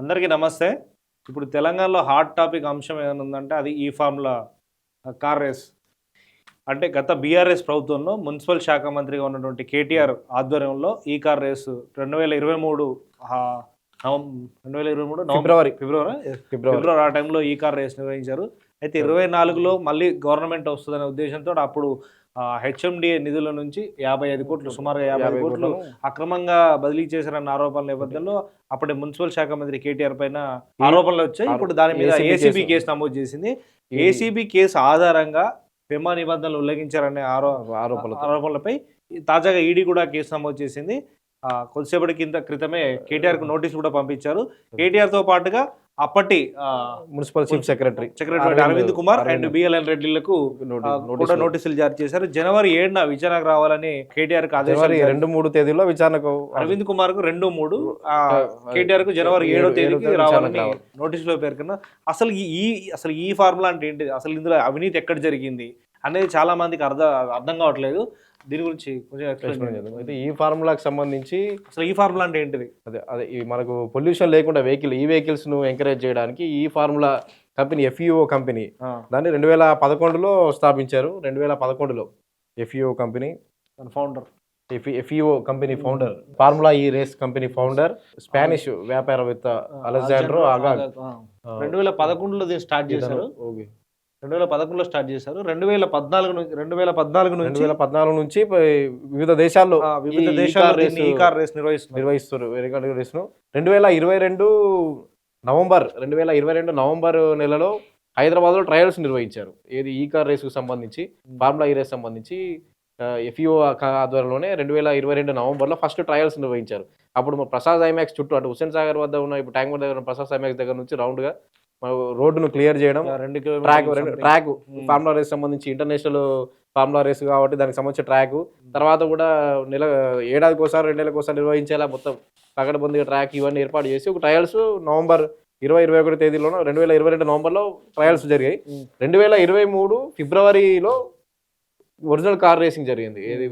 అందరికీ నమస్తే. ఇప్పుడు తెలంగాణలో హాట్ టాపిక్ అంశం ఏమైనా ఉందంటే అది ఈ ఫార్ములా కార్ రేస్. అంటే గత బీఆర్ఎస్ ప్రభుత్వంలో మున్సిపల్ శాఖ మంత్రిగా ఉన్నటువంటి కేటీఆర్ ఆధ్వర్యంలో ఈ కార్ రేసు రెండు వేల ఇరవై మూడు రెండు వేల ఇరవై మూడు ఫిబ్రవరి. ఫిబ్రవరి? ఫిబ్రవరి. ఫిబ్రవరి ఆ టైంలో ఈ కార్ రేస్ నిర్వహించారు. అయితే ఇరవై నాలుగులో మళ్ళీ గవర్నమెంట్ వస్తుందనే ఉద్దేశంతో అప్పుడు హెచ్ఎండిఏ నిధుల నుంచి యాభై ఐదు కోట్లు సుమారుగా యాభై కోట్లు అక్రమంగా బదిలీ చేశారన్న ఆరోపణల నేపథ్యంలో అప్పటి మున్సిపల్ శాఖ మంత్రి కేటీఆర్ పైన ఆరోపణలు వచ్చాయి. ఇప్పుడు దాని మీద ఏసీబీ కేసు. నమోదు చేసింది. ఏసీబీ కేసు ఆధారంగా పెమా నిబంధనలు ఉల్లంఘించారనే ఆరో ఆరోపణలతో ఆరోపణలపై తాజాగా ఈడీ కూడా కేసు నమోదు చేసింది. ఆ, కొద్దిసేపటి కింద క్రితమే కేటీఆర్కు నోటీస్ కూడా పంపించారు. కేటీఆర్తో పాటుగా అప్పటి municipal chief secretary secretary Arvind Kumar and. BLN రెడ్డిలకు కూడా నోటీసులు జారీ చేశారు. జనవరి ఏడున విచారణకు రావాలని కేటీఆర్కు జనవరి రెండు మూడు తేదీలో విచారణకు అరవింద్ కుమార్కు రెండు మూడు కేటీఆర్కు జనవరి ఏడు- తేదీకి తేదీ రావాలని. నోటీసులో పేర్కొన్న. అసలు ఈ ఈ- అసలు ఈ ఫార్ములా అంటే ఏంటి? అసలు ఇందులో అవినీతి ఎక్కడ జరిగింది? అనేది చాలా మందికి అర్థం అర్థం కావట్లేదు. దీని గురించి కొంచెం చేయండి. చేద్దాం. అయితే ఈ ఫార్ములాకి సంబంధించి అసలు ఈ ఫార్ములా అంటే ఏంటిది? అదే అదే ఈ మనకు పొల్యూషన్ లేకుండా వెహికల్ ఈ వెహికల్స్ను ఎంకరేజ్ చేయడానికి ఈ ఫార్ములా కంపెనీ ఎఫ్ఈఓ కంపెనీ ఆ, దాన్ని రెండు వేల పదకొండులో స్థాపించారు. రెండు వేల పదకొండులో ఎఫ్ఈఓ కంపెనీ. దాని founder FEO company founder formula E race company founder Spanish వ్యాపారవేత్త అలెగ్జాండ్రో ఆగాగ్ రెండు వేల పదకొండులో స్టార్ట్ చేశారు. ఓకే. రెండు వేల పదకొండులో స్టార్ట్ చేశారు. రెండు వేల పద్నాలుగు నుంచి రెండు వేల పద్నాలుగు నుంచి వేల పద్నాలుగు నుంచి వివిధ దేశాల్లో వివిధ దేశాల్లో ఈ రేసు కార్ రేస్ నిర్వహిస్తున్నారు. నిర్వహిస్తారు రేస్ను రెండు వేల ఇరవై రెండు నవంబర్ రెండు వేల ఇరవై రెండు నవంబర్ నెలలో హైదరాబాద్లో ట్రయల్స్ నిర్వహించారు. ఏది ఈ కార్ రేసుకు సంబంధించి ఫార్ములా ఈ రేస్ సంబంధించి ఎఫ్ఈఓ ఆధ్వర్యంలోనే రెండు వేల ఇరవై రెండు నవంబర్లో ఫస్ట్ ట్రయల్స్ నిర్వహించారు. అప్పుడు ప్రసాద్ ఐమాక్స్ చుట్టూ అంటే హుస్సేన్ సాగర్ వద్ద ఉన్న ఇప్పుడు ట్యాంక్ దగ్గర ప్రసాద్ ఐమాక్స్ దగ్గర నుంచి రౌండ్గా రోడ్డును క్లియర్ చేయడం రెండు ట్రాక్ ట్రాక్. ఫార్ములా రేస్ సంబంధించి ఇంటర్నేషనల్ ఫార్ములా రేస్ కాబట్టి దానికి సంబంధించిన ట్రాక్. తర్వాత కూడా నెల ఏడాదికి ఒకసారి రెండు నెలలకు ఒకసారి నిర్వహించేలా మొత్తం పకడ్బందీగా ట్రాక్ ఇవన్నీ ఏర్పాటు చేసి ఒక ట్రయల్స్ నవంబర్ ఇరవై ఇరవై ఒకటి తేదీలోనో రెండు వేల ఇరవై రెండు నవంబర్లో ట్రయల్స్ జరిగాయి. రెండు వేల ఇరవై మూడు ఫిబ్రవరిలో ఒరిజినల్ కార్ రేసింగ్ జరిగింది. ఏది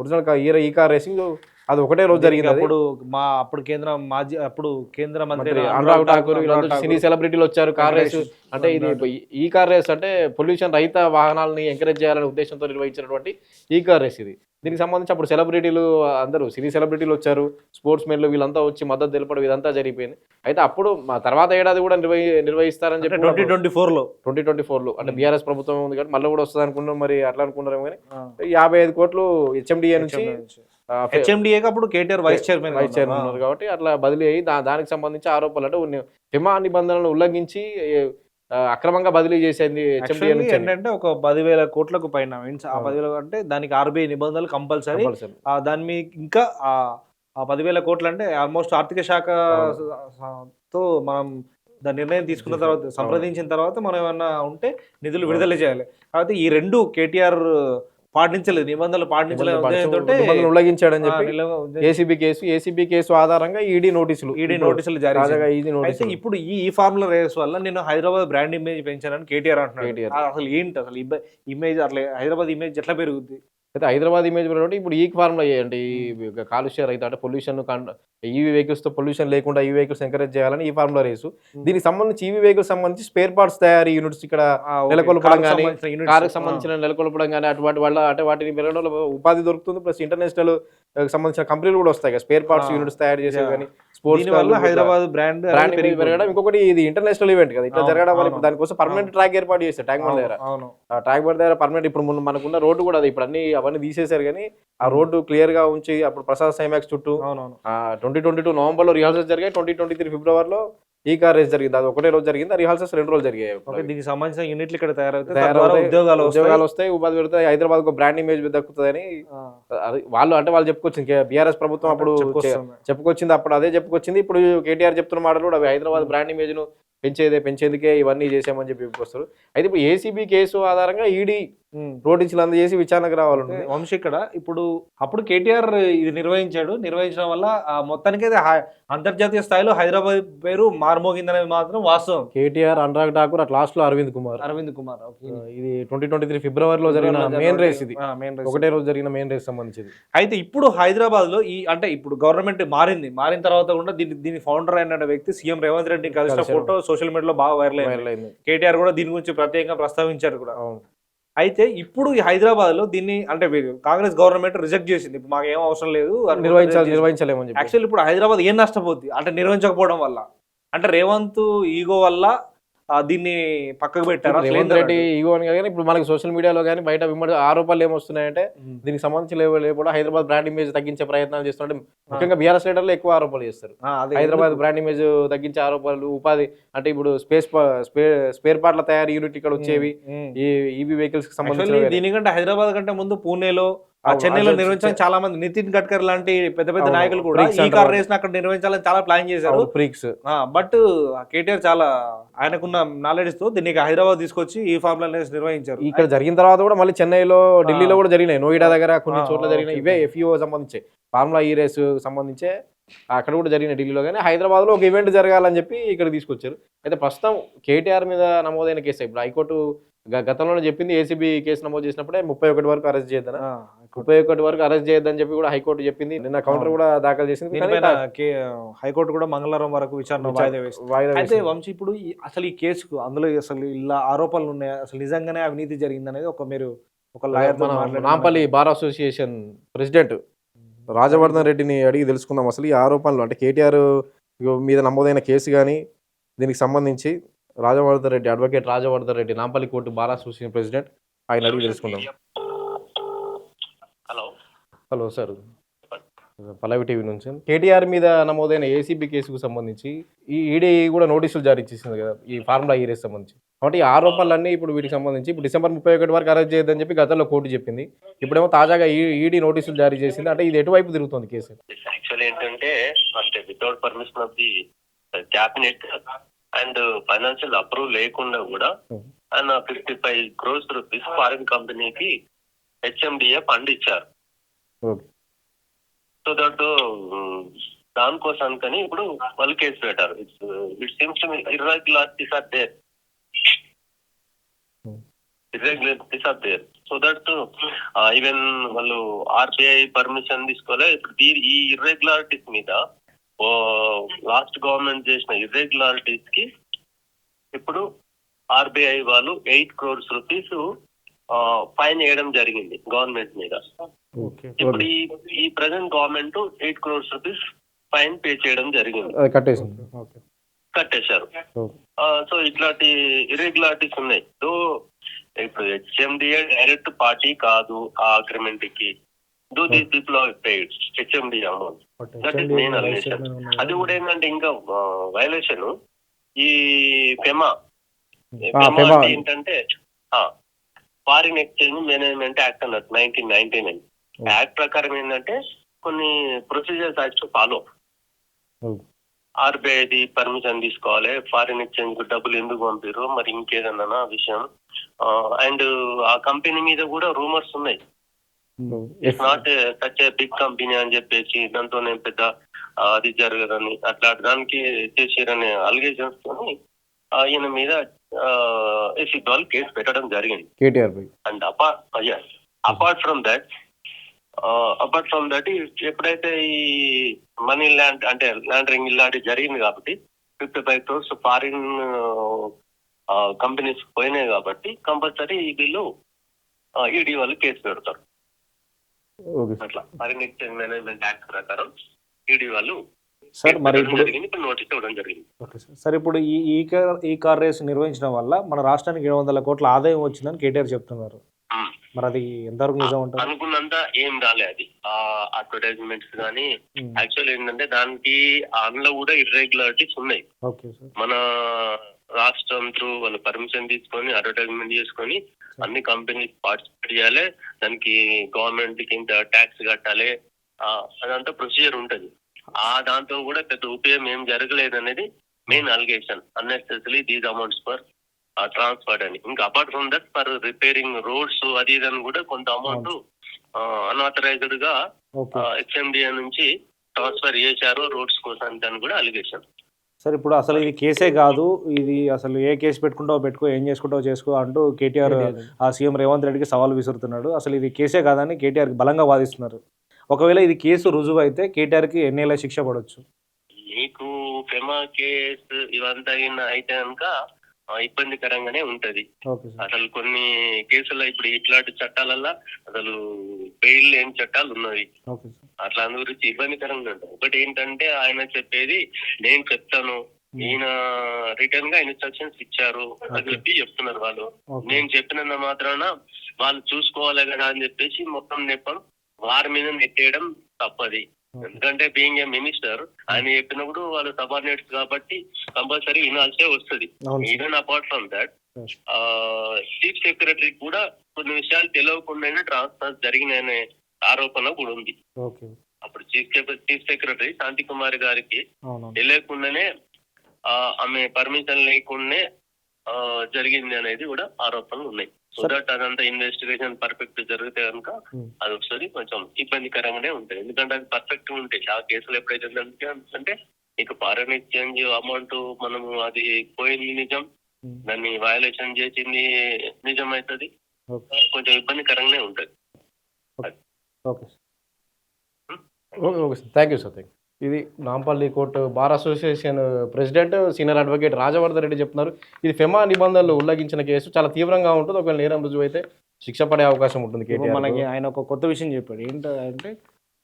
ఒరిజినల్ కార్ ఈ కార్ రేసింగ్ అది ఒకటే రోజు జరిగింది. అప్పుడు మా అప్పుడు కేంద్ర మాజీ అప్పుడు కేంద్ర మంత్రి అనురాగ్ ఠాకూర్ సినీ సెలబ్రిటీలు వచ్చారు కార్ రేస్ అంటే ఇది ఈ కార్ రేస్ అంటే పొల్యూషన్ రహిత వాహనాలని ఎంకరేజ్ చేయాలనే ఉద్దేశంతో నిర్వహించినటువంటి ఈ కార్ రేస్ ఇది. దీనికి సంబంధించి అప్పుడు సెలబ్రిటీలు అందరూ సినీ సెలబ్రిటీలు వచ్చారు స్పోర్ట్స్ మెన్లు వీళ్ళంతా వచ్చి మద్దతు తెలపడం ఇదంతా జరిగిపోయింది. అయితే అప్పుడు మా తర్వాత ఏడాది కూడా నిర్వహి నిర్వహిస్తారని చెప్పి ట్వంటీ ట్వంటీ ఫోర్లో ట్వంటీ ట్వంటీ ఫోర్లో అంటే బీఆర్ఎస్ ప్రభుత్వం ఉంది కాబట్టి మళ్ళీ కూడా వస్తుంది అనుకున్నాం మరి అట్లా అనుకున్నారేమో కానీ యాభై ఐదు కోట్లు హెచ్ఎండిఏ నుంచి. అప్పుడు KTR vice chairman vice chairman ఉన్నారు కాబట్టి అట్లా బదిలీ అయ్యి దానికి సంబంధించి ఆరోపణలు అంటే హిమా నిబంధనలను ఉల్లంఘించి అక్రమంగా బదిలీ చేసింది. ఏంటంటే ఒక పదివేల కోట్లకు పైన ఆ పదివేల అంటే దానికి ఆర్బీఐ నిబంధనలు కంపల్సరీ. దాని మీద ఇంకా ఆ ఆ పదివేల కోట్లు అంటే ఆల్మోస్ట్ ఆర్థిక శాఖ తో మనం దాని నిర్ణయం తీసుకున్న తర్వాత సంప్రదించిన తర్వాత మనం ఏమన్నా ఉంటే నిధులు విడుదల చేయాలి. కాబట్టి ఈ రెండు కేటీఆర్ పాటించలేదు నిబంధనలు పాటించలేదు ఉల్లంఘించాడని చెప్పి ఏసీబీ కేసు ఏసీబీ కేసు ఆధారంగా ఈడీ నోటీసులు ఈడీ నోటీసులు జారీ. ఈడీ అయితే నోటీసులు. ఇప్పుడు ఈ ఈ ఫార్ములా రేస్ వల్ల నేను హైదరాబాద్ బ్రాండ్ ఇమేజ్ పెంచానని కేటీఆర్ అంటున్నాడు. అసలు ఏంటి అసలు ఇమేజ్ అట్లా హైదరాబాద్ ఇమేజ్ ఎట్లా పెరుగుద్ది? అయితే హైదరాబాద్ ఇమేజ్ కాబట్టి ఇప్పుడు ఈ ఫార్ములా ఈ కాలుష్య రహిత అంటే పొల్యూషన్ ఈవీ వెహికల్స్తో పొల్యూషన్ లేకుండా ఈ వెహికల్స్ ఎంకరేజ్ చేయాలని ఈ ఫార్ములా రేసు దీనికి సంబంధించి ఈవీ వెహికల్స్ సంబంధించి స్పేర్ పార్ట్స్ తయారీ యూనిట్స్ ఇక్కడ. నెలకొల్పడం కానీ. కారుకు సంబంధించిన నెలకొల్పడం కానీ అటువంటి వాళ్ళ అంటే వాటిని పెరగడం వల్ల ఉపాధి దొరుకుతుంది ప్లస్ ఇంటర్నేషనల్ సంబంధించిన కంపెనీలు కూడా వస్తాయి స్పేర్ పార్ట్స్. యూనిట్స్ తయారు చేసేవి. కానీ స్పోర్ట్స్ వల్ల హైదరాబాద్ బ్రాండ్ బ్రాండ్ పెరగడం ఇంకొకటి ఇది ఇంటర్నేషనల్ ఈవెంట్ కదా. ఇట్లా జరగడం వల్ల. ఇప్పుడు దానికోసం పర్మనెంట్ ట్రాక్ ఏర్పాటు చేస్తారు ట్యాంక్ బండ్ దగ్గర. ట్రాక్ బండ్ దగ్గర పర్మనెంట్ ఇప్పుడు మనకున్న రోడ్డు కూడా అది ఇప్పుడు అన్ని అవన్నీ తీసేశారు కానీ ఆ రోడ్డు క్లియర్గా ఉంచి అప్పుడు ప్రసాద్ సైమాక్స్ చుట్టూ ట్వంటీ ట్వంటీ టూ నవంబర్లో రిహార్సల్స్ జరిగాయి. ట్వంటీ ట్వంటీ త్రీ ఫిబ్రవరిలో ఈ కార్ రేస్ జరిగింది. అది ఒకటే రోజు జరిగింది. రిహార్సల్స్ రెండు రోజులు జరిగాయి. దీనికి సంబంధించిన యూనిట్లు ఇక్కడ తయారవుతాయి ఉద్యోగాలు వస్తాయి. ఉద్యోగాలు వస్తాయి. ఉపాధి పెడతాయి హైదరాబాద్ ఒక బ్రాండ్ ఇమేజ్ దక్కుతుందని వాళ్ళు అంటే వాళ్ళు చెప్పుకొచ్చింది బీఆర్ఎస్ ప్రభుత్వం అప్పుడు. చెప్పుకొచ్చింది అప్పుడు అదే చెప్పుకొచ్చింది. ఇప్పుడు కేటీఆర్ చెప్తున్న మాటలు కూడా అవి హైదరాబాద్ బ్రాండ్ ఇమేజ్ను పెంచేదే పెంచేందుకే ఇవన్నీ చేసామని చెప్పి చెప్పుకొస్తారు. అయితే ఇప్పుడు ఏసీబీ కేసు ఆధారంగా ఈడీ ఉమ్. నోటీసులు అందజేసి విచారణకు రావాలంటే వంశీ ఇక్కడ ఇప్పుడు అప్పుడు కేటీఆర్ ఇది నిర్వహించాడు. నిర్వహించడం వల్ల ఆ మొత్తానికి అయితే హై- అంతర్జాతీయ స్థాయిలో హైదరాబాద్ పేరు మారుమోగిందనేది మాత్రం వాస్తవం. కేటీఆర్ అనురాగ్ ఠాకూర్ అట్ లాస్ట్లో అరవింద్ కుమార్. అరవింద్ కుమార్ ఇది ట్వంటీ ట్వంటీ త్రీ ఫిబ్రవరిలో జరిగిన మెయిన్ రేస్ ఇది. ఒకటే రోజు జరిగిన మెయిన్ రేస్ సంబంధించింది. అయితే ఇప్పుడు హైదరాబాద్లో ఈ అంటే ఇప్పుడు గవర్నమెంట్ మారింది. మారిన తర్వాత కూడా దీని దీని ఫౌండర్ అయిన వ్యక్తి సీఎం రేవంత్ రెడ్డి కలిసిన. ఫోటో సోషల్ మీడియాలో బాగా వైరల్ అయింది. కేటీఆర్ కూడా దీని గురించి ప్రత్యేకంగా ప్రస్తావించారు కూడా. అవును. అయితే ఇప్పుడు ఈ హైదరాబాద్లో దీన్ని అంటే కాంగ్రెస్ గవర్నమెంట్ రిజెక్ట్ చేసింది. ఇప్పుడు మాకు ఏం అవసరం లేదు. నిర్వహించాలి నిర్వహించలేమని యాక్చువల్లీ ఇప్పుడు హైదరాబాద్ ఏం నష్టపోద్ది? అంటే నిర్వహించకపోవడం వల్ల. అంటే రేవంత్ ఈగో వల్ల దీన్ని పక్కకు పెట్టారా రేవంత్ రెడ్డి అని కానీ ఇప్పుడు మనకి సోషల్ మీడియాలో కానీ బయట విమర్శ ఆరోపణలు ఏమొస్తున్నాయంటే. దీనికి సంబంధించి లేవు కూడా హైదరాబాద్ బ్రాండ్ ఇమేజ్ తగ్గించే ప్రయత్నాలు చేస్తుంటే ముఖ్యంగా బీఆర్ఎస్ లీడర్లు ఎక్కువ ఆరోపణలు చేస్తారు హైదరాబాద్? బ్రాండ్ ఇమేజ్ తగ్గించే ఆరోపణలు ఉపాధి అంటే ఇప్పుడు స్పేస్ స్పేర్ పార్ట్ల తయారీ యూనిట్ ఇక్కడ వచ్చేవి. ఈ ఈవీ వెహికల్స్కి సంబంధించి దీనికంటే హైదరాబాద్ కంటే ముందు పూణేలో ఆ చెన్నైలో అదే నిర్వహించడానికి చాలా మంది నితిన్ గడ్కరీ లాంటి పెద్ద పెద్ద నాయకులు కూడా ఈ కార్. రేస్ అక్కడ నిర్వహించాలని చాలా ప్లాన్ చేశారు. ఫ్రీక్స్. బట్ కేటీఆర్ చాలా ఆయనకున్న నాలెడ్జ్తో దీనికి హైదరాబాద్ తీసుకొచ్చి ఈ ఫార్ములా రేస్ నిర్వహించారు. ఇక్కడ జరిగిన తర్వాత కూడా మళ్ళీ చెన్నైలో ఢిల్లీలో కూడా జరిగినాయి. నోయిడా దగ్గర కొన్ని చోట్ల జరిగినాయి. ఇవే. ఎఫ్ఈఓ సంబంధించే. ఫార్ములా ఈ రేస్ సంబంధించే. అక్కడ కూడా జరిగిన ఢిల్లీలో కానీ. హైదరాబాద్లో ఒక ఈవెంట్ జరగాలని చెప్పి ఇక్కడ తీసుకొచ్చారు. అయితే ప్రస్తుతం కేటీఆర్ మీద నమోదైన కేసు ఇప్పుడు హైకోర్టు గతంలోనే చెప్పింది ఏసీబీ కేసు నమోదు చేసినప్పుడే ముప్పై ఒకటి వరకు అరెస్ట్ చేయొద్దని ఆ, ముప్పై ఒకటి వరకు అరెస్ట్ చేయొద్దని చెప్పి కూడా హైకోర్టు చెప్పింది. నిన్న కౌంటర్ కూడా దాఖలు చేసింది. దీనిపైన హైకోర్టు కూడా మంగళవారం వరకు విచారణ వాయిదా అయితే. వంశీ ఇప్పుడు అసలు ఈ కేసుకు అందులో అసలు ఇలా ఆరోపణలు ఉన్నాయి? అసలు నిజంగానే అవినీతి జరిగింది అనేది ఒక మీరు ఒక లాయర్ మన Nampally bar association president Rajavardhan రెడ్డిని అడిగి తెలుసుకుందాం. అసలు ఈ ఆరోపణలు అంటే కేటీఆర్ మీద నమోదైన కేసు కానీ దీనికి సంబంధించి Rajavardhan Reddy advocate Rajavardhan Reddy Nampally court bar association president ఆయన అడిగి తెలుసుకుందాం. Hello. Hello sir. Pallavi TV నుంచి. కేటీఆర్ మీద నమోదైన ఏసీబీ కేసుకు సంబంధించి ఈ ఈడీ కూడా నోటీసులు జారీ చేసింది కదా ఈ ఫార్ములా ఈ రేస్ సంబంధించి. కాబట్టి ఈ ఆరోపణలన్నీ ఇప్పుడు వీటికి సంబంధించి ఇప్పుడు డిసెంబర్ ముప్పై ఒకటి వరకు అరెస్ట్ చేయొద్దని చెప్పి గతంలో కోర్టు చెప్పింది. ఇప్పుడేమో తాజాగా ఈడీ నోటీసులు జారీ చేసింది. అంటే ఇది ఎటువైపు తిరుగుతుంది కేసు? యాక్చువల్ ఏంటంటే అంటే without permission of the cabinet and financial approve లేకుండా కూడా. ఆయన fifty five crores rupees foreign కంపెనీకి హెచ్ఎండిఏ ఫండ్ ఇచ్చారు సో దట్ దానికోసానికని ఇప్పుడు వాళ్ళు కేసు పెట్టారు. It's it seems irregularities are there. Irregularities are there so that even వాళ్ళు ఆర్బీఐ పర్మిషన్ తీసుకోలే. ఇప్పుడు దీ ఈ ఇర్రెగ్యులారిటీస్ మీద లాస్ట్ గవర్నమెంట్ చేసిన ఇర్రెగ్యులారిటీస్కి ఇప్పుడు ఆర్బీఐ వాళ్ళు ఎయిట్ క్రోర్స్ రూపీస్ ఫైన్ వేయడం జరిగింది గవర్నమెంట్ మీద. ఇప్పుడు ఈ ఈ present government eight crores rupees fine pay చేయడం జరిగింది. కట్టేశారు. సో ఇట్లాంటి ఇర్రెగ్యులారిటీస్ ఉన్నాయి. సో ఇప్పుడు హెచ్ఎండిఏ డైరెక్ట్ పార్టీ కాదు ఆ అగ్రిమెంట్కి do these people are paid HMDA amount That is main allegation. అది కూడా ఏంటంటే ఇంకా వైలేషన్ ఈ ఫెమా ఏంటంటే ఫారిన్ ఎక్స్చేంజ్ మేనేజ్మెంట్ యాక్ట్ అన్నట్టు నైన్టీన్ నైన్టీ నైన్ యాక్ట్ ప్రకారం ఏంటంటే కొన్ని ప్రొసీజర్స్ యాక్ట్ ఫాలో. ఆర్బీఐది పర్మిషన్ తీసుకోవాలి ఫారిన్ ఎక్స్చేంజ్కు డబ్బులు ఎందుకు పంపిరు మరి ఇంకేదన్నా విషయం. అండ్ ఆ కంపెనీ మీద కూడా రూమర్స్ ఉన్నాయి. It's not such big company అని చెప్పేసి దాంతో నేను పెద్ద అది జరగదని అట్లా దానికి చేసారనే అలిగేషన్స్ తోని ఈయన మీద వాళ్ళు కేసు పెట్టడం జరిగింది. KTR and apart apart from that apart from that ఎప్పుడైతే ఈ మనీ ల్యాండ్ అంటే ల్యాండరింగ్ ఇలాంటివి జరిగింది కాబట్టి fifty five crores foreign companies పోయినాయి కాబట్టి కంపల్సరీ వీళ్ళు ఈడీ వాళ్ళు కేసు పెడతారు. అట్లా. ఫారిన్ ఎక్స్చేంజ్ మేనేజ్మెంట్ యాక్ట్ ప్రకారం ఈడీ వాళ్ళు సార్ మరి ఇప్పుడు జరిగింది ఇప్పుడు నోటీస్ ఇవ్వడం జరిగింది. Okay sir. సార్ ఇప్పుడు ఈ ఈ కార్ ఈ కార్ రేస్ నిర్వహించడం వల్ల మన రాష్ట్రానికి ఏడు వందల కోట్ల ఆదాయం వచ్చిందని కేటీఆర్ చెప్తున్నారు. మరి అది ఎంతవరకు నిజం ఉంటుంది అనుకున్నంత ఏం రాలే అది. ఆ అడ్వర్టైజ్మెంట్స్ కానీ యాక్చువల్ ఏంటంటే దానికి అందులో కూడా ఇర్రెగ్యులారిటీస్ ఉన్నాయి. Okay sir. మన రాష్ట్రం త్రూ వాళ్ళు పర్మిషన్ తీసుకొని అడ్వర్టైజ్మెంట్ చేసుకొని అన్ని కంపెనీస్ పార్టిసిపేట్ చేయాలి. దానికి గవర్నమెంట్కి ఇంత ట్యాక్స్ కట్టాలి. అదంతా ప్రొసీజర్ ఉంటది. ఆ దాంతో కూడా పెద్ద ఉపయోగం ఏం జరగలేదు అనేది main allegation unnecessary these amounts for transferred అని. ఇంకా apart from that for repairing roads అది ఇది అని కూడా కొంత అమౌంట్ అన్ఆథరైజ్డ్గా హెచ్ఎండిఏ నుంచి ట్రాన్స్ఫర్ చేశారు రోడ్స్ కోసం అని కూడా అలిగేషన్ సార్ ఇప్పుడు అసలు ఇది కేసే కాదు. ఇది అసలు ఏ కేసు పెట్టుకుంటావో పెట్టుకో ఏం చేసుకుంటావో చేసుకో అంటూ కేటీఆర్ ఆ సీఎం రేవంత్ రెడ్డికి సవాల్ విసురుతున్నాడు. అసలు ఇది కేసే కాదని కేటీఆర్ బలంగా వాదిస్తున్నారు. ఒకవేళ ఇది కేసు రుజువు అయితే కేటీఆర్కి ఎన్నేళ్ళ శిక్ష పడవచ్చు మీకు ఫెమా కేసు ఇవంతా అయితే కనుక ఇబ్బందికరంగానే ఉంటది. అసలు కొన్ని కేసుల్లో ఇప్పుడు ఇట్లాంటి చట్టాలల్లో అసలు బెయిల్ లేని చట్టాలు ఉన్నవి. అట్లా అందు గురించి ఇబ్బందికరంగా ఉంటుంది. ఒకటి ఏంటంటే ఆయన చెప్పేది నేను చెప్తాను. ఈయన రిటర్న్గా ఇన్స్ట్రక్షన్స్ ఇచ్చారు అని చెప్పి చెప్తున్నారు వాళ్ళు. నేను చెప్పినంత మాత్రాన వాళ్ళు చూసుకోవాలి కదా అని చెప్పేసి మొత్తం నెప్పం వారి మీద నెట్టేయడం తప్పది. ఎందుకంటే బీయింగ్ ఏ మినిస్టర్ ఆయన చెప్పినప్పుడు వాళ్ళు సబార్డినేట్స్ కాబట్టి కంపల్సరీ వినాల్సే వస్తుంది. Even apart from that. Chief secretary కూడా కొన్ని విషయాలు తెలియకుండానే ట్రాన్స్ఫర్ జరిగిన ఆరోపణ కూడా ఉంది. అప్పుడు chief chief secretary Shanti Kumar గారికి తెలియకుండానే ఆమె పర్మిషన్ లేకుండానే జరిగింది అనేది కూడా ఆరోపణలు ఉన్నాయి. సో. దట్ అదంతా ఇన్వెస్టిగేషన్ పర్ఫెక్ట్ జరిగితే కనుక. అది ఒకసారి కొంచెం ఇబ్బందికరంగానే ఉంటుంది. ఎందుకంటే అది పర్ఫెక్ట్ ఉంటే ఆ కేసులు ఎప్పుడైతే అంటే ఇక ఫారెన్ ఎక్స్చేంజ్ అమౌంట్ మనము అది పోయింది నిజం. దాన్ని వయలేషన్ చేసింది నిజం అవుతుంది. కొంచెం ఇబ్బందికరంగానే ఉంటుంది. Okay. Sir. Thank you sir. Thank ఇది Nampally court bar association president senior advocate Rajavardhan Reddy చెప్తున్నారు. ఇది ఫెమా నిబంధనలు ఉల్లంఘించిన కేసు. చాలా తీవ్రంగా ఉంటుంది. ఒకవేళ నేరం రుజువు అయితే శిక్ష పడే అవకాశం ఉంటుంది మనకి ఆయన ఒక కొత్త విషయం చెప్పాడు. ఏంటంటే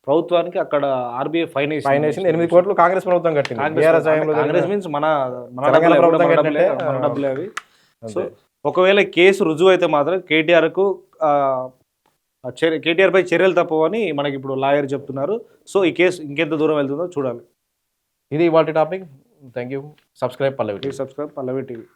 ప్రభుత్వానికి అక్కడ ఆర్బీఐ ఫైన్ ఫైన్ వేసింది. ఎనిమిది కోట్లు కాంగ్రెస్ ప్రభుత్వం కట్టింది. కాంగ్రెస్ మీన్స్ మన మన ప్రభుత్వం అవి. సో. ఒకవేళ కేసు రుజువు అయితే మాత్రం కేటీఆర్కు కేటీఆర్ పై చర్యలు తప్పవని మనకి ఇప్పుడు లాయర్ చెప్తున్నారు. సో ఈ కేసు ఇంకెంత దూరం వెళ్తుందో చూడాలి. ఇది వాటి topic. Thank you subscribe Pallavi please subscribe Pallavi TV.